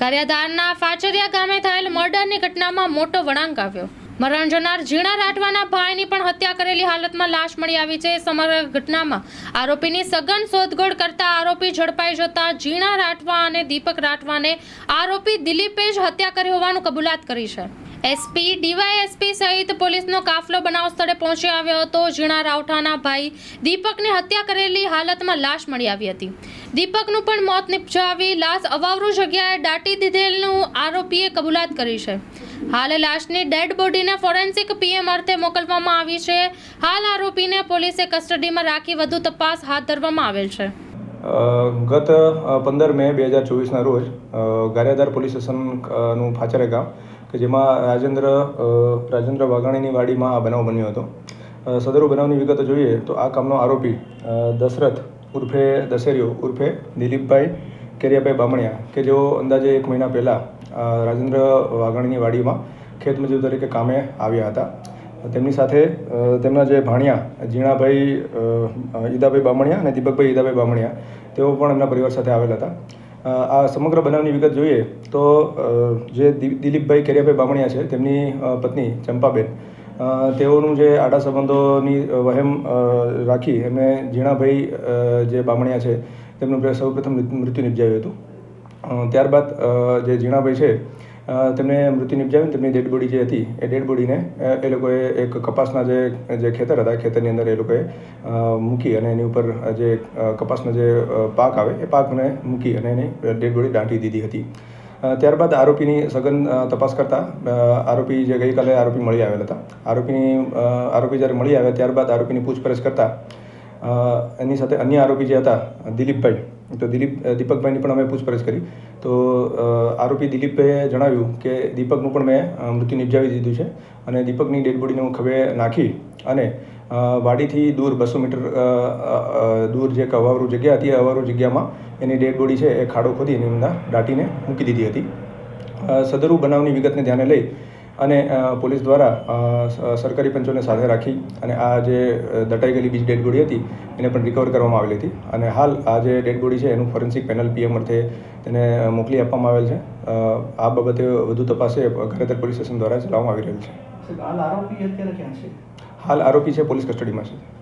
કાર્યાધારના ફાચરિયા ગામે થયેલ મર્ડરની ઘટનામાં મોટો વળાંક આવ્યો. મરણ જનાર ઝીણા રાઠવાના ભાઈની પણ હત્યા કરેલી હાલતમાં લાશ મળી આવી છે. સમગ્ર ઘટનામાં આરોપીની સઘન શોધખોળ કરતા આરોપી ઝડપાઈ જતા ઝીણા રાઠવા અને દીપક રાઠવાને આરોપી દિલીપે જ હત્યા કરી હોવાનું કબૂલાત કરી છે. એસપી, ડીવાયએસપી સહિત પોલીસનો કાફલો બનાવ સ્થળે પહોંચી આવ્યો હતો. ઝીણા રાવઠાના ભાઈ દીપકની હત્યા કરેલી હાલતમાં લાશ મળી આવી હતી. દીપકનું પણ મોત નિપજાવી લાશ અવાવરું જગ્યાએ દાટી દીધેલનું આરોપીએ કબૂલાત કરી છે. હાલ લાશની ડેડ બોડીને ફોરેન્સિક પીએમ અર્થે મોકલવામાં આવી છે. હાલ આરોપીને પોલીસે કસ્ટડીમાં રાખી વધુ તપાસ હાથ ધરવામાં આવેલ છે. ગત પંદર મે બે હજાર ચોવીસના રોજ ગારિયાદાર પોલીસ સ્ટેશનનું ફાચરે ગામ કે જેમાં રાજેન્દ્ર રાજેન્દ્ર વાઘાણીની વાડીમાં આ બનાવ બન્યો હતો. સદરો બનાવની વિગતો જોઈએ તો આ કામનો આરોપી દશરથ ઉર્ફે દશેરીઓ, ઉર્ફે દિલીપભાઈ કેરિયાભાઈ બામણિયા કે જેઓ અંદાજે એક મહિના પહેલાં રાજેન્દ્ર વાઘાણીની વાડીમાં ખેતમજૂર તરીકે કામે આવ્યા હતા. તેમની સાથે તેમના જે ભાણિયા જીણાભાઈ ઈદાભાઈ બામણિયા અને દીપકભાઈ ઈદાભાઈ બામણિયા, તેઓ પણ એમના પરિવાર સાથે આવેલા હતા. આ સમગ્ર બનાવની વિગત જોઈએ તો જે દિલીપભાઈ કેરિયાભાઈ બામણિયા છે, તેમની પત્ની ચંપાબેન તેઓનું જે આડા સંબંધોની વહેમ રાખી એમને ઝીણાભાઈ જે બામણિયા છે, તેમનું સૌપ્રથમ મૃત્યુ નિપજાવ્યું હતું. ત્યારબાદ જે ઝીણાભાઈ છે તેમણે મૃત્યુ નિપજાવીને તેમની ડેડ બોડી જે હતી, એ ડેડ બોડીને એ લોકોએ એક કપાસના જે જે ખેતર હતા, ખેતરની અંદર એ લોકોએ મૂકી અને એની ઉપર જે કપાસનો જે પાક આવે, એ પાકને મૂકી અને એની ડેડ બોડી દાંટી દીધી હતી. ત્યારબાદ આરોપીની સઘન તપાસ કરતા આરોપી જે ગઈકાલે આરોપી મળી આવેલા હતા. આરોપીની આરોપી જ્યારે મળી આવ્યા ત્યારબાદ આરોપીની પૂછપરછ કરતા એની સાથે અન્ય આરોપી જે હતા, દિલીપભાઈ, તો દિલીપ દીપકભાઈની પણ અમે પૂછપરછ કરી. તો આરોપી દિલીપભાઈએ જણાવ્યું કે દીપકનું પણ મેં મૃત્યુ નિપજાવી દીધું છે અને દીપકની ડેડ બોડીને હું ખભે નાખી અને વાડીથી દૂર, બસો મીટર દૂર જે અવાવરૂ જગ્યા હતી અવારું જગ્યામાં એની ડેડ બોડી છે, એ ખાડો ખોદી એની અંદર દાટીને મૂકી દીધી હતી. સદરુ બનાવની વિગતને ધ્યાને લઈ અને પોલીસ દ્વારા સરકારી પંચોને સાથે રાખી અને આ જે દટાઈ ગયેલી બીજી ડેડ હતી, એને પણ રિકવર કરવામાં આવેલી હતી. અને હાલ આ જે ડેડ છે, એનું ફોરેન્સિક પેનલ પીએમ અર્થે તેને મોકલી આપવામાં આવેલ છે. આ બાબતે વધુ તપાસે ઘરેતર પોલીસ સ્ટેશન દ્વારા ચલાવવામાં આવી રહેલ છે. હાલ આરોપી અત્યારે ક્યાં છે? હાલ આરોપી છે પોલીસ કસ્ટડીમાં છે.